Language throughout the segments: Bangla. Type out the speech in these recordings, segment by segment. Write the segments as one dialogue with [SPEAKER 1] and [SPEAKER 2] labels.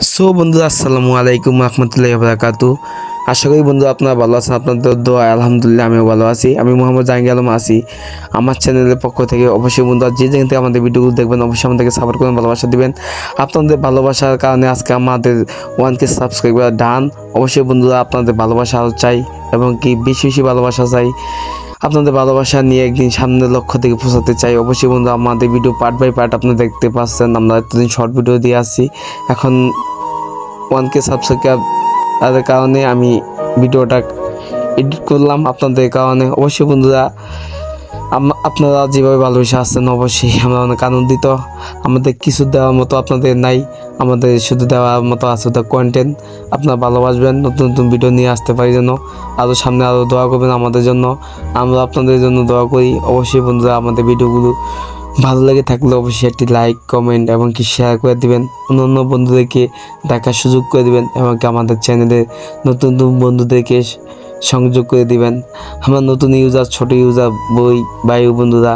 [SPEAKER 1] সো বন্ধু আসসালামু আলাইকুম রহমতুল্লাহ বারাকাতু আশা করি বন্ধু আপনারা ভালো আছেন, আপনাদের দোয়া আলহামদুলিল্লাহ আমিও ভালো আছি। আমি মোহাম্মদ জাহাঙ্গীর আলম আছি। আমার চ্যানেলের পক্ষ থেকে অবশ্যই বন্ধু যে যেখান থেকে আমাদের ভিডিওগুলো দেখবেন, অবশ্যই আমাদেরকে সাপোর্ট করবেন, ভালোবাসা দিবেন। আপনাদের ভালোবাসার কারণে আজকে আমাদের ওয়ানকে সাবস্ক্রাইবার ডান অবশ্যই বন্ধুরা আপনাদের ভালোবাসা চাই এবং কি বেশি বেশি ভালোবাসা চাই। আপনাদের ভালোবাসা নিয়ে একদিন সামনের লক্ষ্য থেকে পৌঁছাতে চাই। অবশ্যই বন্ধু আমাদের ভিডিও পার্ট বাই পার্ট আপনারা দেখতে পাচ্ছেন। আমরা এতদিন শর্ট ভিডিও দিয়ে আসি এখন ওয়ানকে সাবস্ক্রাইব তাদের কারণে আমি ভিডিওটা এডিট করলাম আপনাদের কারণে। অবশ্যই বন্ধুরা আপনারা যেভাবে ভালোবেসে আসছেন, অবশ্যই আমরা অনেক আনন্দিত। আমাদের কিছু দেওয়ার মতো আপনাদের নাই। আমাদের শুধু দেওয়ার মতো আছে ওটা কন্টেন্ট আপনারা ভালোবাসবেন, নতুন নতুন ভিডিও নিয়ে আসতে পারি যেন। আরও সামনে আরও দোয়া করবেন আমাদের জন্য। আমরা আপনাদের জন্য দোয়া করি। অবশ্যই বন্ধুরা, আমাদের ভিডিওগুলো ভালো লাগে থাকলে অবশ্যই একটি লাইক কমেন্ট এবং কি শেয়ার করে দিবেন। অন্য অন্য বন্ধুদেরকে দেখার সুযোগ করে দিবেন এবং আমাদের চ্যানেলে নতুন নতুন বন্ধুদেরকে সংযোগ করে দিবেন। আমরা নতুন ইউজার ছোট ইউজার বই বায়ু বন্ধুরা,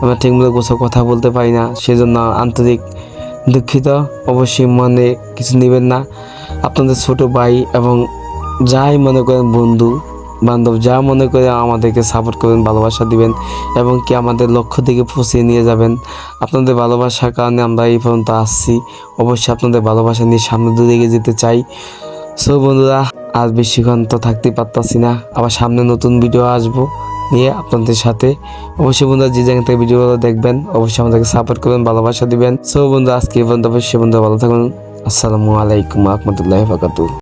[SPEAKER 1] আমরা ঠিকমতো কোথাও কথা বলতে পারি না, সেজন্য আন্তরিক দুঃখিত। অবশ্যই মনে কিছু নেবেন না। আপনাদের ছোট ভাই এবং যাই মনে করেন বন্ধু, বান্ধব, যা মনে করে আমাদেরকে সাপোর্ট করবেন, ভালোবাসা দিবেন এবং কি আমাদের লক্ষ্য দিকে পৌঁছিয়ে নিয়ে যাবেন। আপনাদের ভালোবাসার কারণে আমরা এই পর্যন্ত আসছি। অবশ্যই আপনাদের ভালোবাসা নিয়ে সামনে দূরে এগিয়ে যেতে চাই। সো বন্ধুরা আজ বেশিক্ষণ তো থাকতে পারতাছি না। আবার সামনে নতুন ভিডিও আসব নিয়ে আপনাদের সাথে। অবশ্যই বন্ধুরা, যে জায়গা থেকে ভিডিওগুলো দেখবেন, অবশ্যই আমাদেরকে সাপোর্ট করবেন, ভালোবাসা দিবেন। সো বন্ধু আজকে এই পর্যন্ত অবশ্যই বন্ধু ভালো থাকবেন আসসালামু আলাইকুম রহমতুল্লাহ বাকাতু